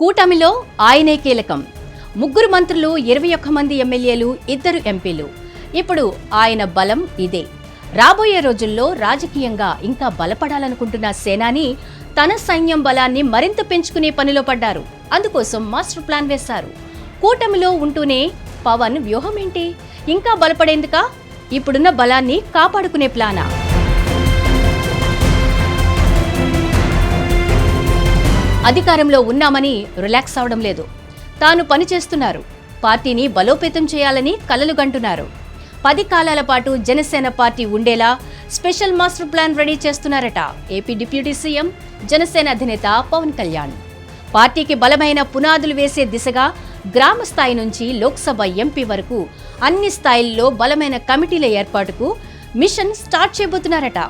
కూటమిలో ఆయనే కీలకం. ముగ్గురు మంత్రులు ఇరవై ఒక్క మంది ఎమ్మెల్యేలు ఇద్దరు ఎంపీలు. ఇప్పుడు ఆయన బలం ఇదే. రాబోయే రోజుల్లో రాజకీయంగా ఇంకా బలపడాలనుకుంటున్న సేనాని తన సైన్యం బలాన్ని మరింత పెంచుకునే పనిలో పడ్డారు. అందుకోసం మాస్టర్ ప్లాన్ వేశారు. కూటమిలో ఉంటూనే పవన్ వ్యూహం ఏంటి ఇంకా బలపడేందుకా? ఇప్పుడున్న బలాన్ని కాపాడుకునే ప్లానా? అధికారంలో ఉన్నామని రిలాక్స్ అవడం లేదు. తాను పనిచేస్తున్నారు పార్టీని బలోపేతం చేయాలని కలలుగంటున్నారు పది కాలాల పాటు జనసేన పార్టీ ఉండేలా స్పెషల్ మాస్టర్ ప్లాన్ రెడీ చేస్తున్నారట ఏపీ డిప్యూటీ సీఎం జనసేన అధినేత పవన్ కళ్యాణ్. పార్టీకి బలమైన పునాదులు వేసే దిశగా గ్రామ స్థాయి నుంచి లోక్సభ ఎంపీ వరకు అన్ని స్థాయిల్లో బలమైన కమిటీల ఏర్పాటుకు మిషన్ స్టార్ట్ చేయబోతున్నారట.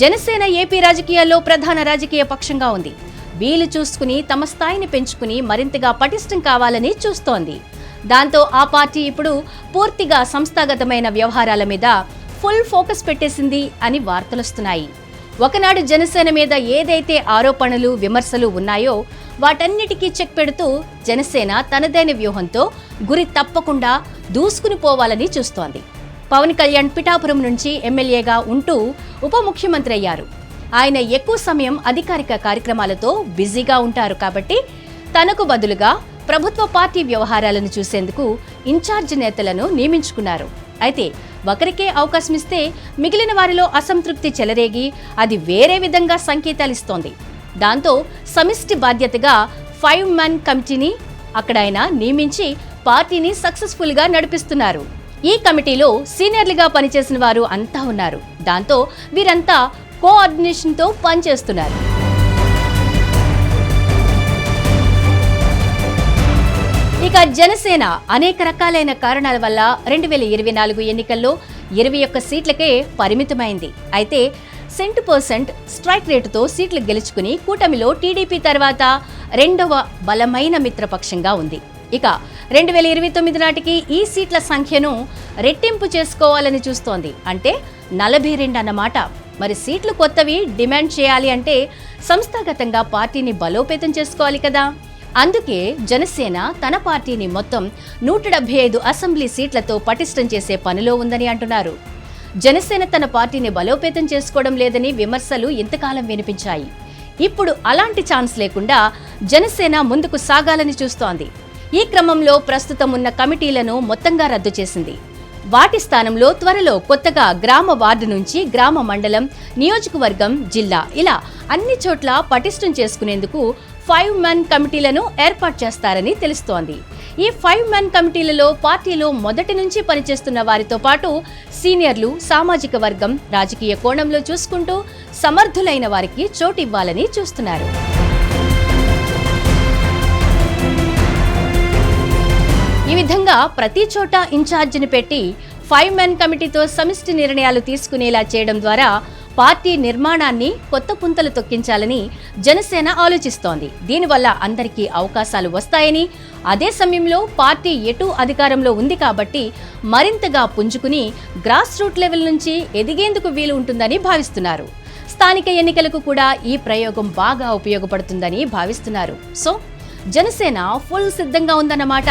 జనసేన ఏపీ రాజకీయాల్లో ప్రధాన రాజకీయ పక్షంగా ఉంది. వీలు చూసుకుని తమ స్థాయిని పెంచుకుని మరింతగా పటిష్టం కావాలని చూస్తోంది. దాంతో ఆ పార్టీ ఇప్పుడు పూర్తిగా సంస్థాగతమైన వ్యవహారాల మీద ఫుల్ ఫోకస్ పెట్టేసింది అని వార్తలొస్తున్నాయి ఒకనాడు జనసేన మీద ఏదైతే ఆరోపణలు విమర్శలు ఉన్నాయో వాటన్నిటికీ చెక్ పెడుతూ జనసేన తనదైన వ్యూహంతో గురి తప్పకుండా దూసుకుని పోవాలని చూస్తోంది. పవన్ కళ్యాణ్ పిఠాపురం నుంచి ఎమ్మెల్యేగా ఉంటూ ఉప ముఖ్యమంత్రి అయ్యారు. ఆయన ఎక్కువ సమయం అధికారిక కార్యక్రమాలతో బిజీగా ఉంటారు కాబట్టి తనకు బదులుగా ప్రభుత్వ పార్టీ వ్యవహారాలను చూసేందుకు ఇన్ఛార్జ్ నేతలను నియమించుకున్నారు. అయితే ఒకరికే అవకాశం ఇస్తే మిగిలిన వారిలో అసంతృప్తి చెలరేగి అది వేరే విధంగా సంకేతాలిస్తోంది దాంతో సమిష్టి బాధ్యతగా ఫైవ్ మ్యాన్ కమిటీని అక్కడ ఆయన నియమించి పార్టీని సక్సెస్ఫుల్గా నడిపిస్తున్నారు. ఈ కమిటీలో సీనియర్లుగా పనిచేసిన వారు అంతా ఉన్నారు. దాంతో వీరంతా కోఆర్డినేషన్తో పనిచేస్తున్నారు. ఇక జనసేన అనేక రకాలైన కారణాల వల్ల రెండు వేల ఇరవై నాలుగు ఎన్నికల్లో ఇరవై ఒక్క సీట్లకే పరిమితమైంది. అయితే సెంట్ పర్సెంట్ స్ట్రైక్ రేటుతో సీట్లు గెలుచుకుని కూటమిలో టీడీపీ తర్వాత రెండవ బలమైన మిత్రపక్షంగా ఉంది. ఇక రెండు వేల ఇరవై తొమ్మిది నాటికి ఈ సీట్ల సంఖ్యను రెట్టింపు చేసుకోవాలని చూస్తోంది. అంటే నలభై రెండు అన్నమాట. మరి సీట్లు కొత్తవి డిమాండ్ చేయాలి అంటే సంస్థాగతంగా పార్టీని బలోపేతం చేసుకోవాలి కదా. అందుకే జనసేన తన పార్టీని మొత్తం నూట డెబ్బై ఐదు అసెంబ్లీ సీట్లతో పటిష్టం చేసే పనిలో ఉందని అంటున్నారు. జనసేన తన పార్టీని బలోపేతం చేసుకోవడం లేదని విమర్శలు ఇంతకాలం వినిపించాయి. ఇప్పుడు అలాంటి ఛాన్స్ లేకుండా జనసేన ముందుకు సాగాలని చూస్తోంది. ఈ క్రమంలో ప్రస్తుతం ఉన్న కమిటీలను మొత్తంగా రద్దు చేసింది. వాటి స్థానంలో త్వరలో కొత్తగా గ్రామ వార్డు నుంచి గ్రామ మండలం నియోజకవర్గం జిల్లా ఇలా అన్ని చోట్ల పటిష్టం చేసుకునేందుకు ఫైవ్ మ్యాన్ కమిటీలను ఏర్పాటు చేస్తారని తెలుస్తోంది. ఈ ఫైవ్ మ్యాన్ కమిటీలలో పార్టీలో మొదటి నుంచి పనిచేస్తున్న వారితో పాటు సీనియర్లు సామాజిక వర్గం రాజకీయ కోణంలో చూసుకుంటూ సమర్థులైన వారికి చోటు ఇవ్వాలని చూస్తున్నారు. విధంగా ప్రతి చోట ఇన్ఛార్జిని పెట్టి ఫైవ్ మెన్ కమిటీతో సమిష్టి నిర్ణయాలు తీసుకునేలా చేయడం ద్వారా పార్టీ నిర్మాణాన్ని కొత్త పుంతలు తొక్కించాలని జనసేన ఆలోచిస్తోంది. దీనివల్ల అందరికీ అవకాశాలు వస్తాయని అదే సమయంలో పార్టీ ఎటు అధికారంలో ఉంది కాబట్టి మరింతగా పుంజుకుని గ్రాస్ రూట్ లెవెల్ నుంచి ఎదిగేందుకు వీలు ఉంటుందని భావిస్తున్నారు. స్థానిక ఎన్నికలకు కూడా ఈ ప్రయోగం బాగా ఉపయోగపడుతుందని భావిస్తున్నారు. సో జనసేన ఫుల్ సిద్ధంగా ఉందన్నమాట.